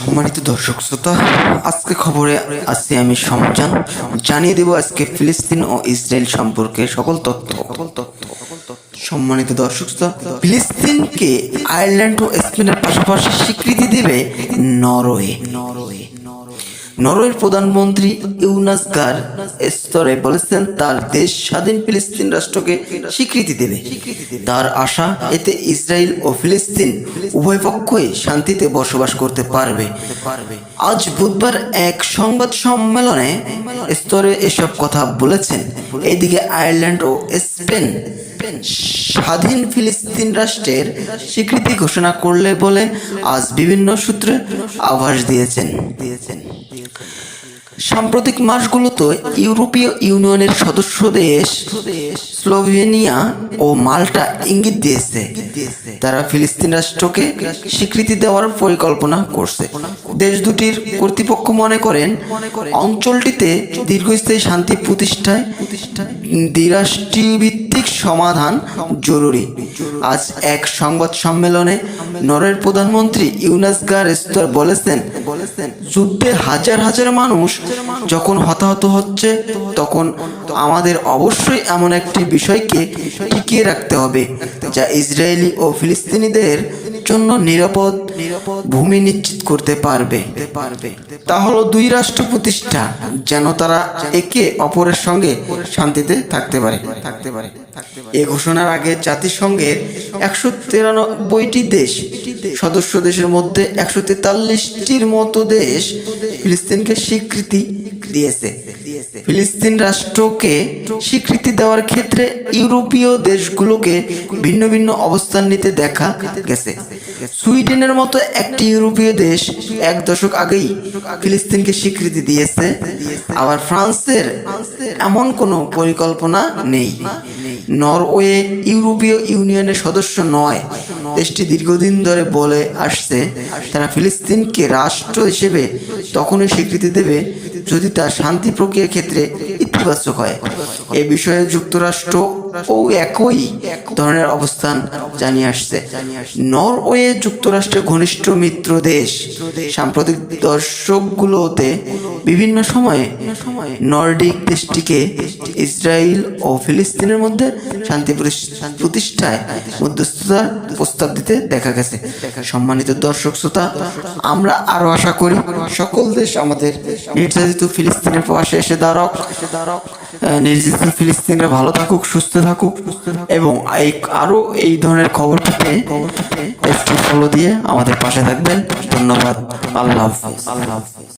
সম্মানিত দর্শক শ্রোতা, আজকে খবরে আছি আমি সমজান। জানিয়ে দেব আজকে ফিলিস্তিন ও ইসরায়েল সম্পর্কে সকল তথ্য। সম্মানিত দর্শক শ্রোতা, ফিলিস্তিনকে আয়ারল্যান্ড ও স্পেনের পাশাপাশি স্বীকৃতি দেবে নরওয়ে। নরওয়ে নরওয়ের প্রধানমন্ত্রী ইউনাসগার স্তরে বলেছেন, তার দেশ স্বাধীন ফিলিস্তিন রাষ্ট্রকে স্বীকৃতি দেবে। তার আশা, এতে ইসরায়েল ও ফিলিস্তিন উভয় পক্ষই শান্তিতে বসবাস করতে পারবে। আজ বুধবার এক সংবাদ সম্মেলনে স্তরে এসব কথা বলেছেন। এদিকে আয়ারল্যান্ড ও স্পেন স্বাধীন ফিলিস্তিন রাষ্ট্রের স্বীকৃতি ঘোষণা করলে বলে আজ বিভিন্ন সূত্রে আভাস দিয়েছেন দিয়েছেন। সাম্প্রতিক মাসগুলোতে ইউরোপীয় ইউনিয়নের সদস্য দেশ স্লোভেনিয়া ও মাল্টা ইঙ্গিত দিয়েছে। তারা ফিলিস্তিন রাষ্ট্রকে স্বীকৃতি দেওয়ার পরিকল্পনা করছে। দেশ দুটির কর্তৃপক্ষ মনে করেন, অঞ্চলটিতে দীর্ঘস্থায়ী শান্তি প্রতিষ্ঠায় দ্বিরাষ্ট্রীয় ভিত্তিক সমাধান জরুরি। আজ এক সংবাদ সম্মেলনে নরের প্রধানমন্ত্রী ইউনাস গার বলেছেন বলেছেন, যুদ্ধে হাজার হাজার মানুষ যখন হতাহত হচ্ছে, তখন আমাদের অবশ্যই এমন একটি বিষয়কে টিকিয়ে রাখতে হবে, যা ইসরায়েলি ও ফিলিস্তিনিদের জন্য নিরাপদ ভূমি নিশ্চিত করতে পারবে। পারবে তা দুই রাষ্ট্র প্রতিষ্ঠা, যেন তারা একে অপরের সঙ্গে শান্তিতে থাকতে পারে থাকতে পারে। এ ঘোষণার আগে জাতিসংঘের একশো তিরানব্বইটি দেশ, সদস্য দেশের মধ্যে একশো তেতাল্লিশটির মতো দেশ ফিলিস্তিনকে স্বীকৃতি দিয়েছে। ফিলিস্তিন রাষ্ট্রকে স্বীকৃতি দেওয়ার ক্ষেত্রে ইউরোপীয় দেশগুলোকে ভিন্ন ভিন্ন অবস্থান নিতে দেখা গেছে। সুইডেনের মতো একটি ইউরোপীয় দেশ এক দশক আগেই ফিলিস্তিনকে স্বীকৃতি দিয়েছে। আবার ফ্রান্সের এমন কোনো পরিকল্পনা নেই। নরওয়ে ইউরোপীয় ইউনিয়নের সদস্য নয়। দেশটি দীর্ঘদিন ধরে বলে আসছে, তারা ফিলিস্তিনকে রাষ্ট্র হিসেবে তখনই স্বীকৃতি দেবে যদি তা শান্তি প্রক্রিয়ার ক্ষেত্রে ইতিবাচক হয়। এ বিষয়ে যুক্তরাষ্ট্র ও একই ধরনের অবস্থান জানিয়ে আসছে। নরওয়ে যুক্তরাষ্ট্রের ঘনিষ্ঠ মিত্র দেশ। সাম্প্রতিক দশকগুলোতে বিভিন্ন সময়ে নর্ডিক দেশটিকে ইসরায়েল ও ফিলিস্তিনের মধ্যে শান্তি প্রতিষ্ঠায় মধ্যস্থতার প্রস্তাব দিতে দেখা গেছে। সম্মানিত দর্শক শ্রোতা, আমরা আরও আশা করি সকল দেশ আমাদের নির্যাতিত ফিলিস্তিনের পাশে এসে দাঁড়ক। নির্যাতিত ফিলিস্তিনরা ভালো থাকুক, সুস্থ থাকুক, এবং এই আরও এই ধরনের খবর পেতে ফলো দিয়ে আমাদের পাশে থাকবেন। ধন্যবাদ। আল্লাহ হাফিজ আল্লাহ হাফিজ।